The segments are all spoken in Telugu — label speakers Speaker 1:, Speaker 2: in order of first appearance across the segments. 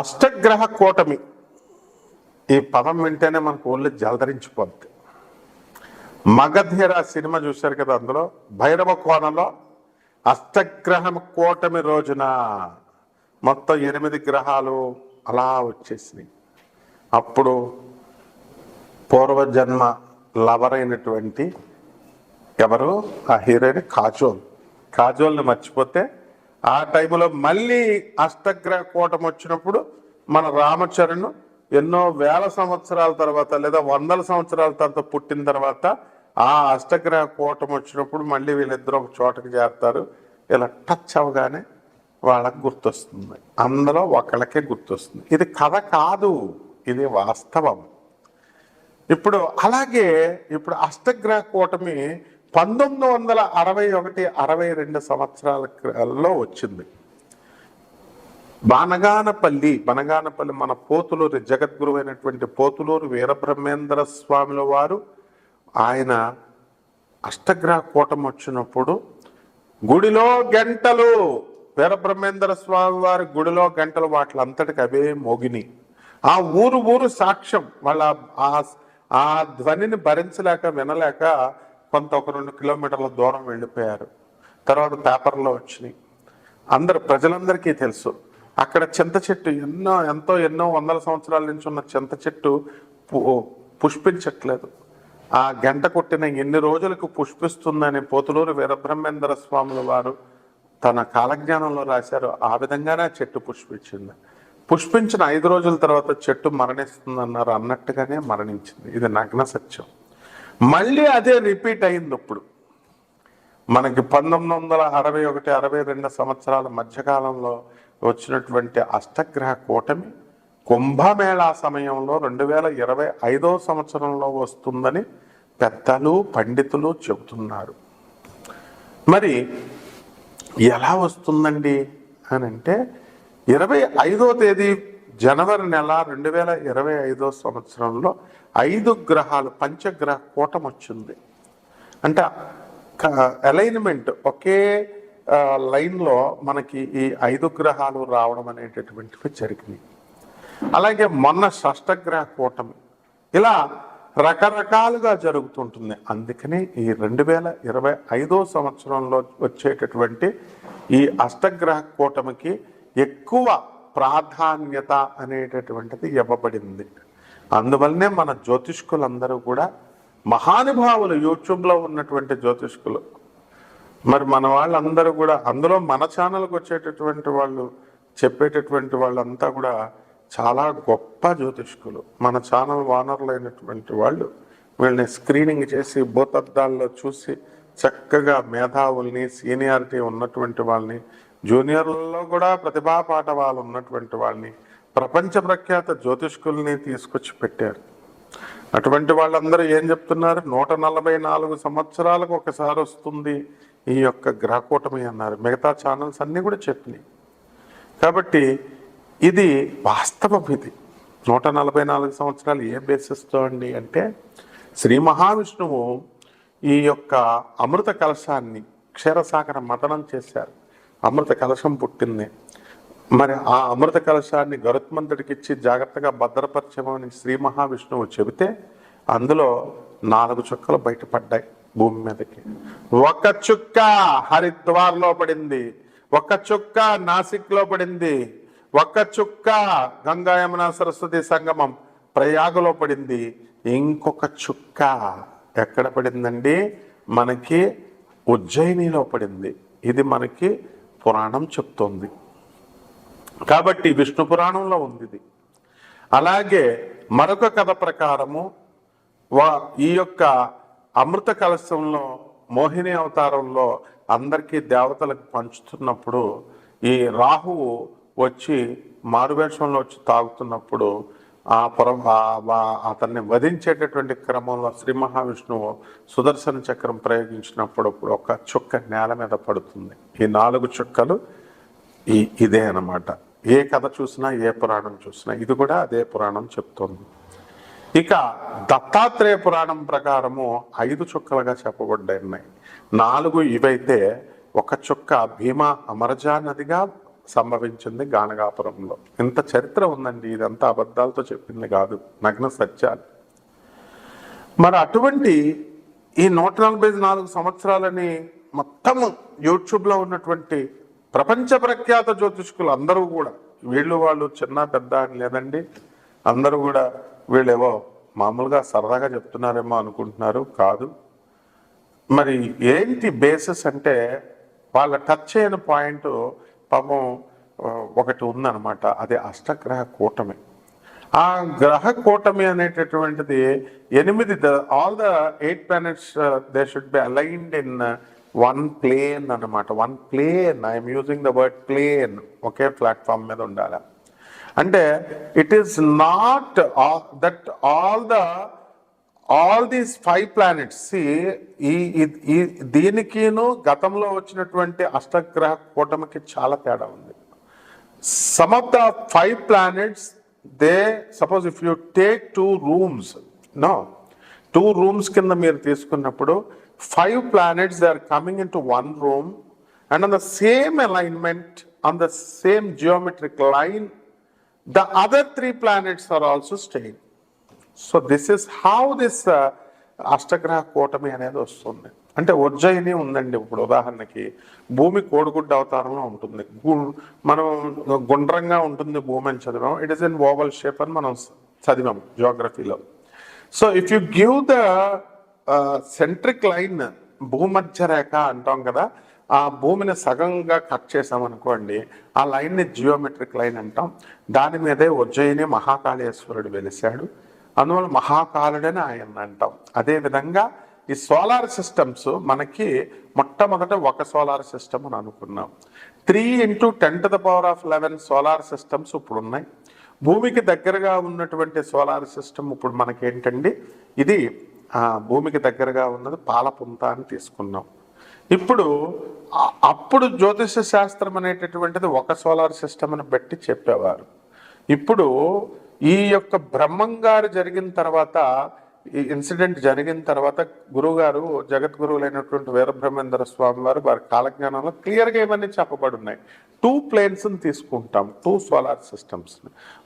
Speaker 1: అష్టగ్రహ కూటమి. ఈ పదం వింటేనే మనకు ఒళ్ళు జలధరించిపోద్ది మగధీర సినిమా చూశారు కదా అందులో? భైరవ కోణంలో అష్టగ్రహం కూటమి రోజున మొత్తం ఎనిమిది గ్రహాలు అలా వచ్చేసినాయి. అప్పుడు పూర్వజన్మ లవర్ అయినటువంటి ఎవరు? ఆ హీరోయిన్ కాజోల్. కాజోల్ని మర్చిపోతే ఆ టైంలో మళ్ళీ అష్టగ్రహ కూటం వచ్చినప్పుడు మన రామచరణ్ ఎన్నో వేల సంవత్సరాల తర్వాత లేదా వందల సంవత్సరాల తర్వాత పుట్టిన తర్వాత ఆ అష్టగ్రహ కూటం వచ్చినప్పుడు మళ్ళీ వీళ్ళిద్దరూ ఒక చోటకి చేరుతారు. ఇలా టచ్ అవగానే వాళ్ళకి గుర్తొస్తుంది. అందులో ఒకళ్ళకే గుర్తొస్తుంది. ఇది కథ కాదు. ఇది వాస్తవం. ఇప్పుడు అలాగే ఇప్పుడు అష్టగ్రహ కూటమి పంతొమ్మిది వందల అరవై ఒకటి అరవై రెండు సంవత్సరాలలో వచ్చింది. బానగానపల్లి బనగానపల్లి మన పోతులూరు జగద్గురు అయినటువంటి పోతులూరు వీరబ్రహ్మేంద్ర స్వాముల వారు ఆయన అష్టగ్రహ కూటం వచ్చినప్పుడు గుడిలో గంటలు వీరబ్రహ్మేంద్ర స్వామి వారి గుడిలో గంటలు వాటిలంతటికి అవే మోగిని. ఆ ఊరు ఊరు సాక్ష్యం. వాళ్ళ ఆ ధ్వనిని భరించలేక వినలేక కొంత ఒక రెండు కిలోమీటర్ల దూరం వెళ్ళిపోయారు. తర్వాత పేపర్లో వచ్చినాయి. అందరు ప్రజలందరికీ తెలుసు. అక్కడ చింత చెట్టు ఎన్నో ఎంతో ఎన్నో వందల సంవత్సరాల నుంచి ఉన్న చింత చెట్టు పు- పుష్పించట్లేదు. ఆ గంట కొట్టిన ఎన్ని రోజులకు పుష్పిస్తుందని పోతులూరు వీరబ్రహ్మేంద్ర స్వాముల వారు తన కాలజ్ఞానంలో రాశారు. ఆ విధంగానే ఆ చెట్టు పుష్పించింది. పుష్పించిన ఐదు రోజుల తర్వాత చెట్టు మరణిస్తుందన్నారు అన్నట్టుగానే మరణించింది. ఇది నగ్న సత్యం. మళ్ళీ అదే రిపీట్ అయింది ఇప్పుడు మనకి పంతొమ్మిది వందల అరవై ఒకటి అరవై రెండు సంవత్సరాల మధ్యకాలంలో వచ్చినటువంటి అష్టగ్రహ కూటమి కుంభమేళా సమయంలో రెండు వేల ఇరవై ఐదో సంవత్సరంలో వస్తుందని పెద్దలు పండితులు చెబుతున్నారు. మరి ఎలా వస్తుందండి అని అంటే ఇరవై ఐదో తేదీ జనవరి నెల రెండు వేల ఇరవై ఐదో సంవత్సరంలో ఐదు గ్రహాలు పంచగ్రహ కూటం వచ్చింది. అంటే అలైన్మెంట్ ఒకే లైన్లో మనకి ఈ ఐదు గ్రహాలు రావడం అనేటటువంటివి జరిగినాయి. అలాగే మొన్న షష్టగ్రహ కూటమి. ఇలా రకరకాలుగా జరుగుతుంటుంది. అందుకని ఈ రెండు వేల ఇరవై ఐదో సంవత్సరంలో వచ్చేటటువంటి ఈ అష్టగ్రహ కూటమికి ఎక్కువ ప్రాధాన్యత అనేటటువంటిది ఇవ్వబడింది. అందువల్లనే మన జ్యోతిష్కులందరూ కూడా మహానుభావులు యూట్యూబ్లో ఉన్నటువంటి జ్యోతిష్కులు. మరి మన వాళ్ళందరూ కూడా అందులో మన ఛానల్కి వచ్చేటటువంటి వాళ్ళు చెప్పేటటువంటి వాళ్ళంతా కూడా చాలా గొప్ప జ్యోతిష్కులు. మన ఛానల్ వానర్లు అయినటువంటి వాళ్ళు వీళ్ళని స్క్రీనింగ్ చేసి భూతద్దాల్లో చూసి చక్కగా మేధావుల్ని సీనియారిటీ ఉన్నటువంటి వాళ్ళని జూనియర్లలో కూడా ప్రతిభా పాఠవాలు ఉన్నటువంటి వాళ్ళని ప్రపంచ ప్రఖ్యాత జ్యోతిష్కుల్ని తీసుకొచ్చి పెట్టారు. అటువంటి వాళ్ళందరూ ఏం చెప్తున్నారు? నూట నలభై నాలుగు సంవత్సరాలకు ఒకసారి వస్తుంది ఈ యొక్క గ్రహకూటమి అన్నారు. మిగతా ఛానల్స్ అన్నీ కూడా చెప్పినాయి. కాబట్టి ఇది వాస్తవం ఇది. నూట నలభై నాలుగు సంవత్సరాలు ఏ బేసిస్తో అండి అంటే శ్రీ మహావిష్ణువు ఈ యొక్క అమృత కలశాన్ని క్షీరసాగర మతనం చేశారు. అమృత కలశం పుట్టింది. మరి ఆ అమృత కలశాన్ని గరుత్మంతుడికి ఇచ్చి జాగ్రత్తగా భద్రపరచమని శ్రీ మహావిష్ణువు చెబితే అందులో నాలుగు చుక్కలు బయటపడ్డాయి భూమి మీదకి. ఒక చుక్క హరిద్వార్లో పడింది ఒక చుక్క నాసిక్లో పడింది ఒక చుక్క గంగా యమున సరస్వతి సంగమం ప్రయాగలో పడింది. ఇంకొక చుక్క ఎక్కడ పడిందండి? మనకి ఉజ్జయినిలో పడింది. ఇది మనకి పురాణం చెప్తోంది. కాబట్టి విష్ణు పురాణంలో ఉంది ఇది. అలాగే మరొక కథ ప్రకారము వా ఈ యొక్క అమృత కలశంలో మోహిని అవతారంలో అందరికీ దేవతలకు పంచుతున్నప్పుడు ఈ రాహువు వచ్చి మారువేషంలో వచ్చి తాగుతున్నప్పుడు ఆ పుర అతన్ని వధించేటటువంటి క్రమంలో శ్రీ మహావిష్ణువు సుదర్శన చక్రం ప్రయోగించినప్పుడు ఒక చుక్క నేల మీద పడుతుంది. ఈ నాలుగు చుక్కలు ఈ ఇదే అన్నమాట. ఏ కథ చూసినా ఏ పురాణం చూసినా ఇది కూడా అదే పురాణం చెప్తోంది. ఇక దత్తాత్రేయ పురాణం ప్రకారము ఐదు చుక్కలుగా చెప్పబడ్డాయి నాలుగు ఇవైతే ఒక చుక్క భీమా అమరజా నదిగా సంభవించింది గానగాపురంలో. ఇంత చరిత్ర ఉందండి ఇదంతా అబద్ధాలతో చెప్పింది కాదు నగ్న సత్యాలు. మరి అటువంటి ఈ నూట నలభై నాలుగు సంవత్సరాలని మొత్తం యూట్యూబ్లో ఉన్నటువంటి ప్రపంచ ప్రఖ్యాత జ్యోతిష్కులు అందరూ కూడా వీళ్ళు వాళ్ళు చిన్న పెద్ద అని లేదండి. అందరూ కూడా వీళ్ళేవో మామూలుగా సరదాగా చెప్తున్నారేమో అనుకుంటున్నారు కాదు. మరి ఏంటి బేసిస్ అంటే వాళ్ళ టచ్ అయిన పాయింట్ పాపం ఒకటి ఉందన్నమాట. అది అష్టగ్రహ కూటమి. ఆ గ్రహ కూటమి అనేటటువంటిది ఎనిమిది all the eight planets they should be aligned in one plane అన్నమాట. One plane I'm using the word plane okay platform మీద ఉండాలి. అంటే it is not that all the all these five planets ఈ ఈ దీనికిను గతంలో వచ్చినటువంటి అష్టగ్రహ కూటమికి చాలా తేడా ఉంది. Some of the five planets they suppose if you take two rooms no two rooms కింద మీరు తీసుకున్నప్పుడు five planets they are coming into one room and on the same alignment on the same geometric line the other three planets are also staying so this is how this అష్టగ్రహ కూటమి అనేది వస్తుంది. అంటే ఉజ్జయిని ఉందండి ఇప్పుడు ఉదాహరణకి. భూమి కోడిగుడ్డ అవతారంలో ఉంటుంది. గు- మనం గుండ్రంగా ఉంటుంది భూమి అని చదివాం. It is in oval shape అని మనం చదివాం జియోగ్రఫీలో so if you give the centric line భూమధ్య రేఖ అంటాం కదా ఆ భూమిని సగంగా కట్ చేసామనుకోండి ఆ లైన్ని జియోమెట్రిక్ లైన్ అంటాం. దాని మీదే ఉజ్జయిని మహాకాళేశ్వరుడు వెలిశాడు. అందువల్ల మహాకాలుడని ఆయన అంటాం. అదే విధంగా ఈ సోలార్ సిస్టమ్స్ మనకి మొట్టమొదట ఒక సోలార్ సిస్టమ్ అని అనుకున్నాం. Three into ten to the power of eleven solar systems ఇప్పుడు ఉన్నాయి భూమికి దగ్గరగా ఉన్నటువంటి సోలార్ సిస్టమ్ ఇప్పుడు మనకేంటండి? ఇది భూమికి దగ్గరగా ఉన్నది పాలపుంత అని తీసుకున్నాం. ఇప్పుడు అప్పుడు జ్యోతిష శాస్త్రం అనేటటువంటిది ఒక సోలార్ సిస్టమ్ అని బట్టి చెప్పేవారు. ఇప్పుడు ఈ యొక్క బ్రహ్మంగారు జరిగిన తర్వాత ఈ ఇన్సిడెంట్ జరిగిన తర్వాత గురువుగారు జగద్గురువులైనటువంటి వీరబ్రహ్మేంద్ర స్వామి వారు వారి కాలజ్ఞానంలో క్లియర్గా ఏమన్నీ చెప్పబడి ఉన్నాయి. టూ ప్లేన్స్ని తీసుకుంటాం. Two solar systems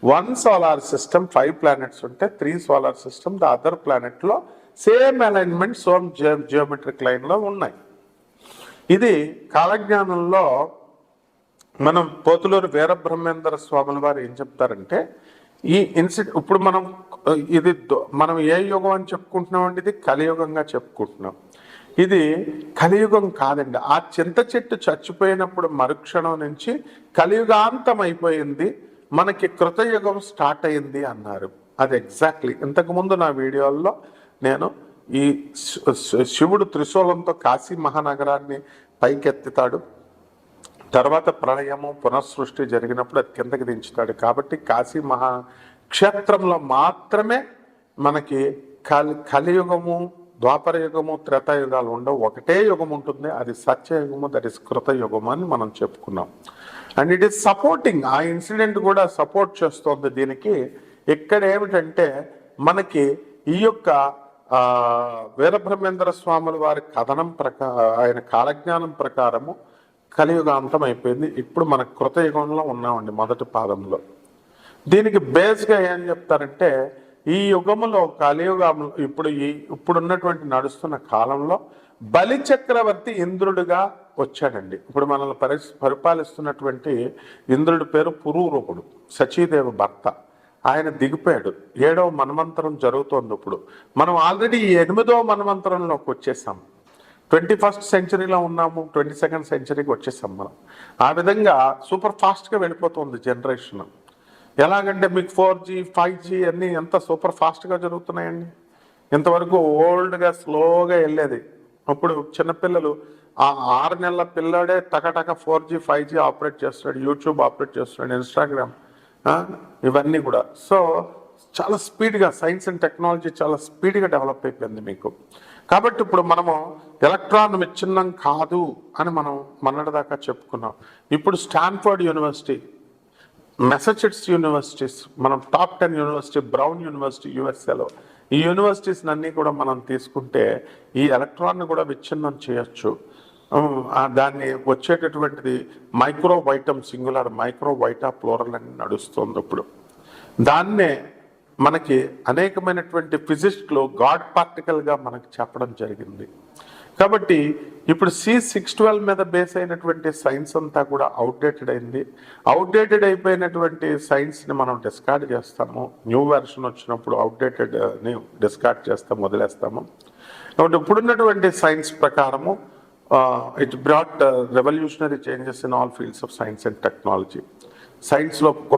Speaker 1: one solar system five planets ఉంటే three solar system the other ప్లానెట్లో same alignment some geometric లైన్లో ఉన్నాయి. ఇది కాలజ్ఞానంలో మనం పోతులూరు వీరబ్రహ్మేంద్ర స్వాముల వారు ఏం చెప్తారంటే ఈ ఇన్సిడెంట్ ఇప్పుడు మనం ఇది దొ- మనం ఏ యుగం అని చెప్పుకుంటున్నాం ఇది కలియుగంగా చెప్పుకుంటున్నాం. ఇది కలియుగం కాదండి. ఆ చింత చెట్టు చచ్చిపోయినప్పుడు మరుక్షణం నుంచి కలియుగాంతం అయిపోయింది మనకి కృతయుగం స్టార్ట్ అయింది అన్నారు. అది ఎగ్జాక్ట్లీ ఇంతకుముందు నా వీడియోల్లో నేను ఈ శివుడు త్రిశూలంతో కాశీ మహానగరాన్ని పైకెత్తుతాడు. తర్వాత ప్రళయము పునఃసృష్టి జరిగినప్పుడు అది కిందకి దించుతాడు. కాబట్టి కాశీ మహా క్షేత్రంలో మాత్రమే మనకి కలి కలియుగము ద్వాపర యుగము త్రేతాయుగాలు ఉండవు. ఒకటే యుగం ఉంటుంది. అది సత్యయుగము దట్ ఇస్ కృతయుగము అని మనం చెప్పుకున్నాం. అండ్ ఇట్ ఈస్ సపోర్టింగ్ ఆ ఇన్సిడెంట్ కూడా సపోర్ట్ చేస్తోంది దీనికి. ఇక్కడ ఏమిటంటే మనకి ఈ యొక్క వీరబ్రహ్మేంద్ర స్వాముల వారి కథనం ప్రకా ఆయన కాలజ్ఞానం ప్రకారము కలియుగాంతం అయిపోయింది. ఇప్పుడు మన కృతయుగంలో ఉన్నామండి మొదటి పాదంలో. దీనికి బేస్గా ఏం చెప్తారంటే ఈ యుగములో కలియుగంలో ఇప్పుడు ఈ ఇప్పుడున్నటువంటి నడుస్తున్న కాలంలో బలి చక్రవర్తి ఇంద్రుడిగా వచ్చాడండి. ఇప్పుడు మనల్ని పరి పరిపాలిస్తున్నటువంటి ఇంద్రుడి పేరు పురూరూపుడు సచీదేవ భర్త. ఆయన దిగిపోయాడు. ఏడవ మన్వంతరం జరుగుతోంది ఇప్పుడు. మనం ఆల్రెడీ ఎనిమిదవ మన్వంతరంలోకి వచ్చేసాం. ట్వంటీ ఫస్ట్ సెంచరీలో ఉన్నాము ట్వంటీ సెకండ్ సెంచరీకి వచ్చేసాం మనం. ఆ విధంగా సూపర్ ఫాస్ట్గా వెళ్ళిపోతుంది జనరేషన్. ఎలాగంటే మీకు ఫోర్ జీ ఫైవ్ జీ అన్నీ ఎంత సూపర్ ఫాస్ట్గా జరుగుతున్నాయండి. ఇంతవరకు ఓల్డ్గా స్లోగా వెళ్ళేది. అప్పుడు చిన్నపిల్లలు ఆ ఆరు నెలల పిల్లాడే టకటక four G five G operate చేస్తున్నాడు. యూట్యూబ్ ఆపరేట్ చేస్తున్నాడు. ఇన్స్టాగ్రామ్ ఇవన్నీ కూడా. సో చాలా స్పీడ్గా సైన్స్ అండ్ టెక్నాలజీ చాలా స్పీడ్గా డెవలప్ అయిపోయింది మీకు. కాబట్టి ఇప్పుడు మనము ఎలక్ట్రాన్ విచ్ఛిన్నం కాదు అని మనం మొన్నటిదాకా చెప్పుకున్నాం. ఇప్పుడు స్టాన్ఫర్డ్ యూనివర్సిటీ మెసచ్యూట్స్ యూనివర్సిటీస్ మనం top ten university Brown university యుఎస్ఏలో ఈ యూనివర్సిటీస్ అన్నీ కూడా మనం తీసుకుంటే ఈ ఎలక్ట్రాన్ని కూడా విచ్ఛిన్నం చేయొచ్చు. దాన్ని వచ్చేటటువంటిది microvitum singular microvita plural అని నడుస్తుంది ఇప్పుడు. దాన్నే మనకి అనేకమైనటువంటి ఫిజిస్ట్లు గాడ్ పార్టికల్గా మనకి చెప్పడం జరిగింది. కాబట్టి ఇప్పుడు సి సిక్స్ ట్వెల్వ్ మీద బేస్ అయినటువంటి సైన్స్ అంతా కూడా అవుట్డేటెడ్ అయింది. అవుట్డేటెడ్ అయిపోయినటువంటి సైన్స్ని మనం డిస్కార్డ్ చేస్తాము. న్యూ వెర్షన్ వచ్చినప్పుడు అవుట్డేటెడ్ని డిస్కార్డ్ చేస్తాము వదిలేస్తాము కాబట్టి ఇప్పుడున్నటువంటి సైన్స్ ప్రకారము it brought revolutionary changes in all fields of science and technology సైన్స్లో గొప్ప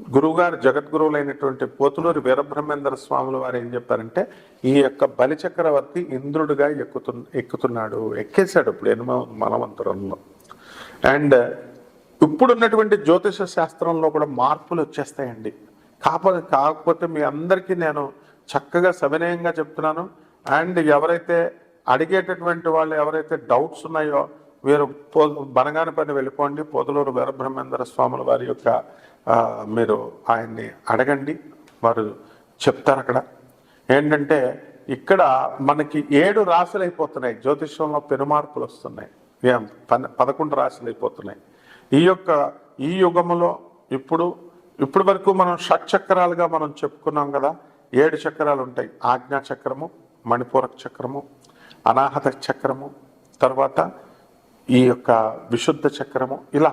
Speaker 1: గురువుగారు జగద్గురువులైనటువంటి పోతులూరి వీరబ్రహ్మేంద్ర స్వాముల వారు ఏం చెప్పారంటే ఈ యొక్క బలిచక్రవర్తి ఇంద్రుడిగా ఎక్కుతు ఎక్కుతున్నాడు ఎక్కేశాడు ఇప్పుడు ఎనిమ మనవంతరంలో అండ్ ఇప్పుడున్నటువంటి జ్యోతిష శాస్త్రంలో కూడా మార్పులు వచ్చేస్తాయండి. కాకపోతే కాకపోతే మీ అందరికీ నేను చక్కగా సవినయంగా చెప్తున్నాను. అండ్ ఎవరైతే అడిగేటటువంటి వాళ్ళు ఎవరైతే డౌట్స్ ఉన్నాయో వీరు పో బనగాని పని వెళ్ళిపోండి. పోతులూరు వీరబ్రహ్మేంద్ర స్వాముల వారి యొక్క మీరు ఆయన్ని అడగండి వారు చెప్తారు అక్కడ. ఏంటంటే ఇక్కడ మనకి ఏడు రాశులు అయిపోతున్నాయి జ్యోతిష్యంలో పెనుమార్పులు వస్తున్నాయి. ఏం పదకొండు రాశులు అయిపోతున్నాయి ఈ యొక్క ఈ యుగములో ఇప్పుడు ఇప్పుడు వరకు మనం షట్చక్రాలుగా మనం చెప్పుకున్నాం కదా ఏడు చక్రాలు ఉంటాయి. ఆజ్ఞా చక్రము మణిపూరక చక్రము అనాహత చక్రము తర్వాత ఈ యొక్క విశుద్ధ చక్రము ఇలా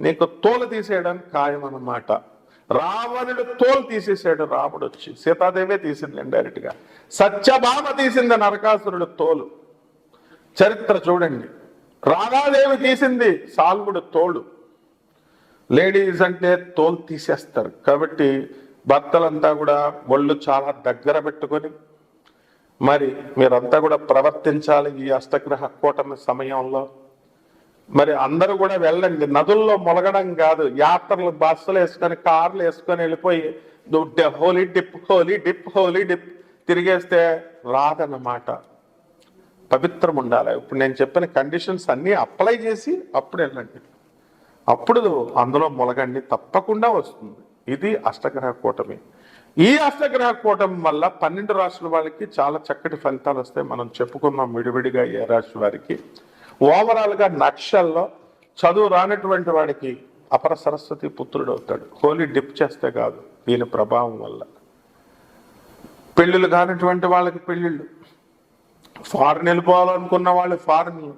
Speaker 1: నీకు తోలు తీసేయడానికి ఖాయం అన్నమాట రావణుడు తోలు తీసేసాడు రాముడు వచ్చి. సీతాదేవే తీసింది డైరెక్ట్గా సత్యభామ తీసింది నరకాసురుడు తోలు. చరిత్ర చూడండి. రాధాదేవి తీసింది సాల్వుడు తోలు లేడీస్ అంటే తోలు తీసేస్తారు. కాబట్టి భర్తలంతా కూడా ఒళ్ళు చాలా దగ్గర పెట్టుకొని మరి మీరంతా కూడా ప్రవర్తించాలి ఈ అష్టగ్రహ కూటమి సమయంలో. మరి అందరూ కూడా వెళ్ళండి. నదుల్లో మొలగడం కాదు. యాత్రలు బస్సులు వేసుకొని కార్లు వేసుకొని వెళ్ళిపోయి holy dip holy dip holy dip తిరిగేస్తే రాదన్నమాట. పవిత్రం ఉండాలి. ఇప్పుడు నేను చెప్పిన కండిషన్స్ అన్నీ అప్లై చేసి అప్పుడు వెళ్ళండి. అప్పుడు అందులో మొలగండి తప్పకుండా వస్తుంది. ఇది అష్టగ్రహ కూటమి. ఈ అష్టగ్రహ కూటమి వల్ల పన్నెండు రాష్ట్రాల వాళ్ళకి చాలా చక్కటి ఫలితాలు వస్తాయి. మనం చెప్పుకున్నాం విడివిడిగా ఏ రాశి వారికి. ఓవరాల్గా నక్షల్లో చదువు రానటువంటి వాడికి అపర సరస్వతి పుత్రుడు అవుతాడు. హోలీ డిప్ చేస్తే కాదు దీని ప్రభావం వల్ల. పెళ్ళిళ్ళు కానటువంటి వాళ్ళకి పెళ్ళిళ్ళు. ఫారెన్ వెళ్ళిపోవాలనుకున్న వాళ్ళు ఫారెన్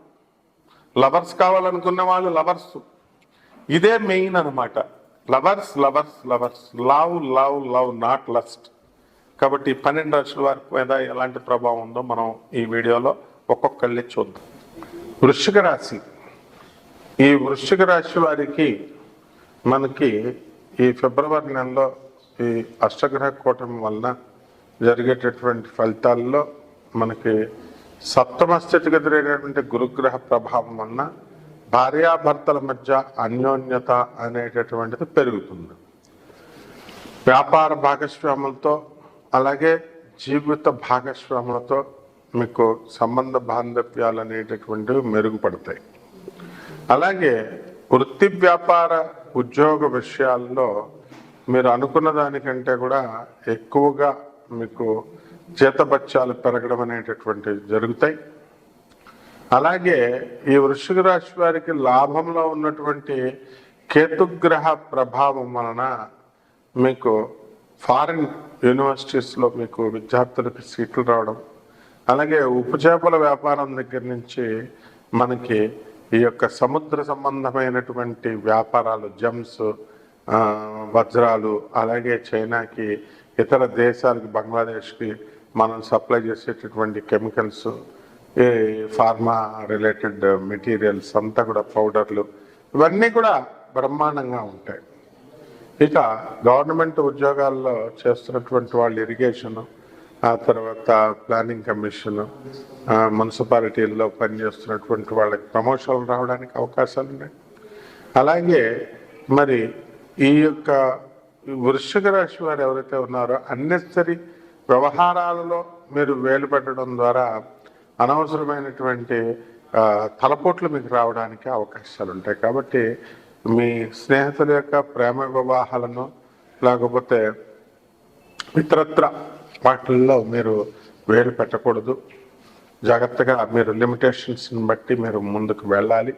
Speaker 1: లవర్స్ కావాలనుకున్న వాళ్ళు లవర్స్. ఇదే మెయిన్ అన్నమాట. Lovers lovers lovers. Love love love not lust. కాబట్టి పన్నెండు రాశుల వారి మీద ఎలాంటి ప్రభావం ఉందో మనం ఈ వీడియోలో ఒక్కొక్కళ్ళే చూద్దాం. వృశ్చిక రాశి. ఈ వృశ్చిక రాశి వారికి మనకి ఈ ఫిబ్రవరి నెలలో ఈ అష్టగ్రహ కూటమి వలన జరిగేటటువంటి ఫలితాల్లో మనకి సప్తమ స్థితిగతులైనటువంటి గురుగ్రహ ప్రభావం వలన భార్యాభర్తల మధ్య అన్యోన్యత అనేటటువంటిది పెరుగుతుంది. వ్యాపార భాగస్వాములతో అలాగే జీవిత భాగస్వాములతో మీకు సంబంధ బాంధవ్యాలు అనేటటువంటివి మెరుగుపడతాయి. అలాగే వృత్తి వ్యాపార ఉద్యోగ విషయాల్లో మీరు అనుకున్న దానికంటే కూడా ఎక్కువగా మీకు జీతబత్యాలు పెరగడం అనేటటువంటివి జరుగుతాయి. అలాగే ఈ వృషిక రాశి వారికి లాభంలో ఉన్నటువంటి కేతుగ్రహ ప్రభావం వలన మీకు ఫారిన్ యూనివర్సిటీస్లో మీకు విద్యార్థులకు సీట్లు రావడం అలాగే ఉప్పు చేపల వ్యాపారం దగ్గర నుంచి మనకి ఈ యొక్క సముద్ర సంబంధమైనటువంటి వ్యాపారాలు జమ్స్ వజ్రాలు అలాగే చైనాకి ఇతర దేశాలకి బంగ్లాదేశ్కి మనం సప్లై చేసేటటువంటి కెమికల్స్ ఈ ఫార్మా రిలేటెడ్ మెటీరియల్స్ అంతా కూడా పౌడర్లు ఇవన్నీ కూడా బ్రహ్మాండంగా ఉంటాయి. ఇక గవర్నమెంట్ ఉద్యోగాల్లో చేస్తున్నటువంటి వాళ్ళు ఇరిగేషన్ ఆ తర్వాత ప్లానింగ్ కమిషన్ మున్సిపాలిటీల్లో పనిచేస్తున్నటువంటి వాళ్ళకి ప్రమోషన్లు రావడానికి అవకాశాలు ఉన్నాయి. అలాగే మరి ఈ యొక్క వృశ్చిక రాశి వారు ఎవరైతే ఉన్నారో అన్నెసరీ వ్యవహారాలలో మీరు వేలు పెట్టడం ద్వారా అనవసరమైనటువంటి తలపోట్లు మీకు రావడానికి అవకాశాలు ఉంటాయి. కాబట్టి మీ స్నేహితుల యొక్క ప్రేమ వివాహాలను లేకపోతే ఇతరత్ర వాటిల్లో మీరు వేలు పెట్టకూడదు. జాగ్రత్తగా మీరు లిమిటేషన్స్ని బట్టి మీరు ముందుకు వెళ్ళాలి.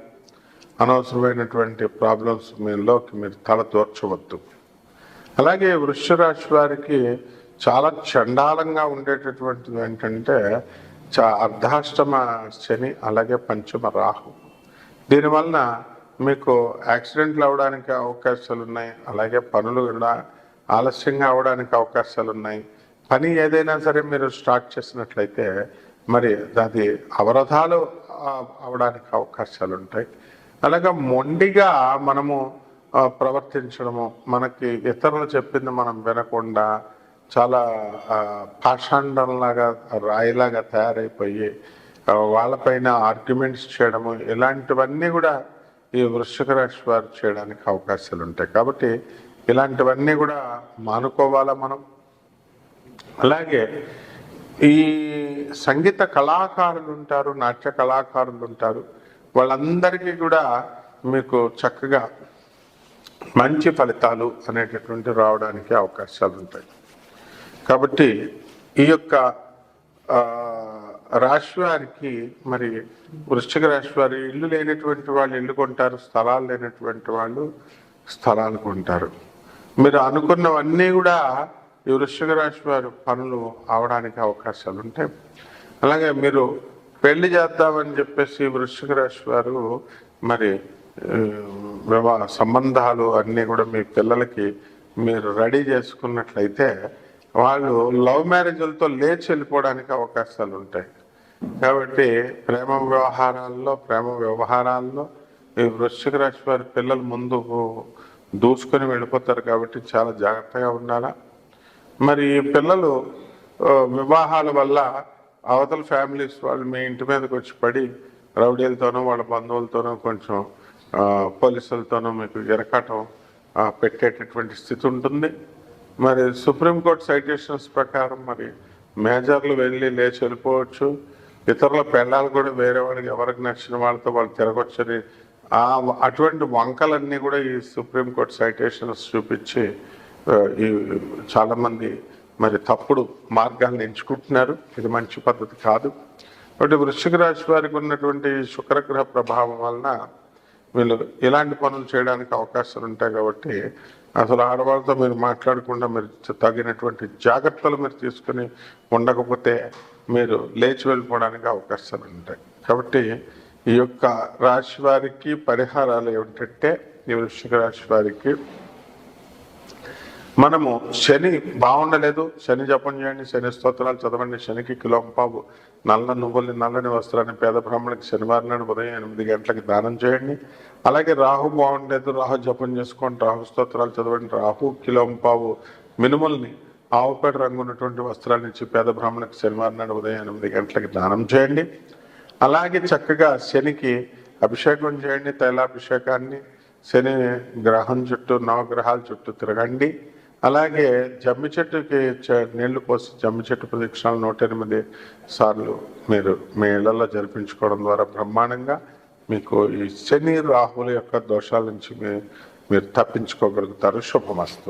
Speaker 1: అనవసరమైనటువంటి ప్రాబ్లమ్స్ మీలోకి మీరు తల తోర్చవద్దు. అలాగే వృషరాశి వారికి చాలా చండాలంగా ఉండేటటువంటిది ఏంటంటే చా అర్ధాష్టమ శని అలాగే పంచమ రాహు. దీనివలన మీకు యాక్సిడెంట్లు అవడానికి అవకాశాలు ఉన్నాయి అలాగే పనులు కూడా ఆలస్యంగా అవడానికి అవకాశాలు ఉన్నాయి పని ఏదైనా సరే మీరు స్టార్ట్ చేసినట్లయితే మరి అది అవరోధాలు అవడానికి అవకాశాలు ఉంటాయి అలాగే మొండిగా మనము ప్రవర్తించడము మనకి ఇతరులు చెప్పింది మనం వినకుండా చాలా పాషాండంలాగా రాయిలాగా తయారైపోయి వాళ్ళపైన ఆర్గ్యుమెంట్స్ చేయడము ఇలాంటివన్నీ కూడా ఈ వృశ్చిక రాశి వారు చేయడానికి అవకాశాలు ఉంటాయి కాబట్టి ఇలాంటివన్నీ కూడా మానుకోవాలా మనం? అలాగే ఈ సంగీత కళాకారులు ఉంటారు నాట్య కళాకారులు ఉంటారు. వాళ్ళందరికీ కూడా మీకు చక్కగా మంచి ఫలితాలు అనేటటువంటి రావడానికి అవకాశాలు ఉంటాయి. కాబట్టి ఈ యొక్క ఆ, రాశి వారికి మరి వృశ్చిక రాశి వారి ఇల్లు లేనటువంటి వాళ్ళు ఇల్లు కొంటారు స్థలాలు లేనటువంటి వాళ్ళు స్థలాలు కొంటారు. మీరు అనుకున్నవన్నీ కూడా ఈ వృశ్చిక రాశి వారి పనులు అవడానికి అవకాశాలు ఉంటాయి అలాగే మీరు పెళ్ళి చేద్దామని చెప్పేసి వృశ్చిక రాశి వారు మరి వివాహ సంబంధాలు అన్నీ కూడా మీ పిల్లలకి మీరు రెడీ చేసుకున్నట్లయితే వాళ్ళు లవ్ మ్యారేజ్లతో లేచి వెళ్ళిపోవడానికి అవకాశాలు ఉంటాయి కాబట్టి ప్రేమ వ్యవహారాల్లో ప్రేమ వ్యవహారాల్లో ఈ వృశ్చిక రాశి వారి పిల్లలు ముందు దూసుకొని వెళ్ళిపోతారు కాబట్టి చాలా జాగ్రత్తగా ఉండాలా? మరి పిల్లలు వివాహాల వల్ల అవతల ఫ్యామిలీస్ వాళ్ళు మీ ఇంటి మీదకి వచ్చి పడి రౌడీలతోనూ వాళ్ళ బంధువులతోనూ కొంచెం పోలీసులతోనూ మీకు ఎరకటం పెట్టేటటువంటి స్థితి ఉంటుంది. మరి సుప్రీంకోర్టు సైటేషన్స్ ప్రకారం మరి మేజర్లు వెళ్ళి లేచి వెళ్ళిపోవచ్చు. ఇతరుల పెళ్ళాలు కూడా వేరే వాళ్ళకి ఎవరికి నచ్చిన వాళ్ళతో వాళ్ళు తిరగొచ్చని ఆ అటువంటి వంకలన్నీ కూడా ఈ సుప్రీంకోర్టు సైటేషన్స్ చూపించి చాలామంది ఈ మరి తప్పుడు మార్గాలను ఎంచుకుంటున్నారు. ఇది మంచి పద్ధతి కాదు. కాబట్టి వృశ్చిక రాశి వారికి ఉన్నటువంటి శుక్రగ్రహ ప్రభావం వలన వీళ్ళు ఇలాంటి పనులు చేయడానికి అవకాశాలు ఉంటాయి కాబట్టి అసలు ఆడవాళ్ళతో మీరు మాట్లాడకుండా మీరు తగినటువంటి జాగ్రత్తలు మీరు తీసుకుని ఉండకపోతే మీరు లేచి వెళ్ళిపోవడానికి అవకాశాలు ఉంటాయి. కాబట్టి ఈ యొక్క రాశి వారికి పరిహారాలు ఏమిటంటే ఈ వృశ్చిక రాశి వారికి మనము శని బాగుండలేదు శని జపం చేయండి శని స్తోత్రాలు చదవండి శనికి కిలోంపావు నల్ల నువ్వుల్ని నల్లని వస్త్రాన్ని పేద బ్రాహ్మణులకి శనివారం నాడు ఉదయం ఎనిమిది గంటలకి దానం చేయండి. అలాగే రాహు బాగుండలేదు రాహు జపం చేసుకోండి రాహు స్తోత్రాలు చదవండి రాహు కిలోంపావు మినుముల్ని ఆవుపేట రంగు ఉన్నటువంటి వస్త్రాలు ఇచ్చి పేద బ్రాహ్మణులకు శనివారం నాడు ఉదయం ఎనిమిది గంటలకి దానం చేయండి. అలాగే చక్కగా శనికి అభిషేకం చేయండి తైలాభిషేకాన్ని శని గ్రహం చుట్టూ నవగ్రహాల చుట్టూ తిరగండి. అలాగే జమ్మి చెట్టుకి నీళ్ళు పోసి జమ్మి చెట్టు ప్రదక్షిణాలు నూట ఎనిమిది సార్లు మీరు మీ ఇళ్ళలో జరిపించుకోవడం ద్వారా బ్రహ్మాండంగా మీకు ఈ శని రాహుల యొక్క దోషాల నుంచి మీరు తప్పించుకోగలుగుతారు. శుభమస్తు.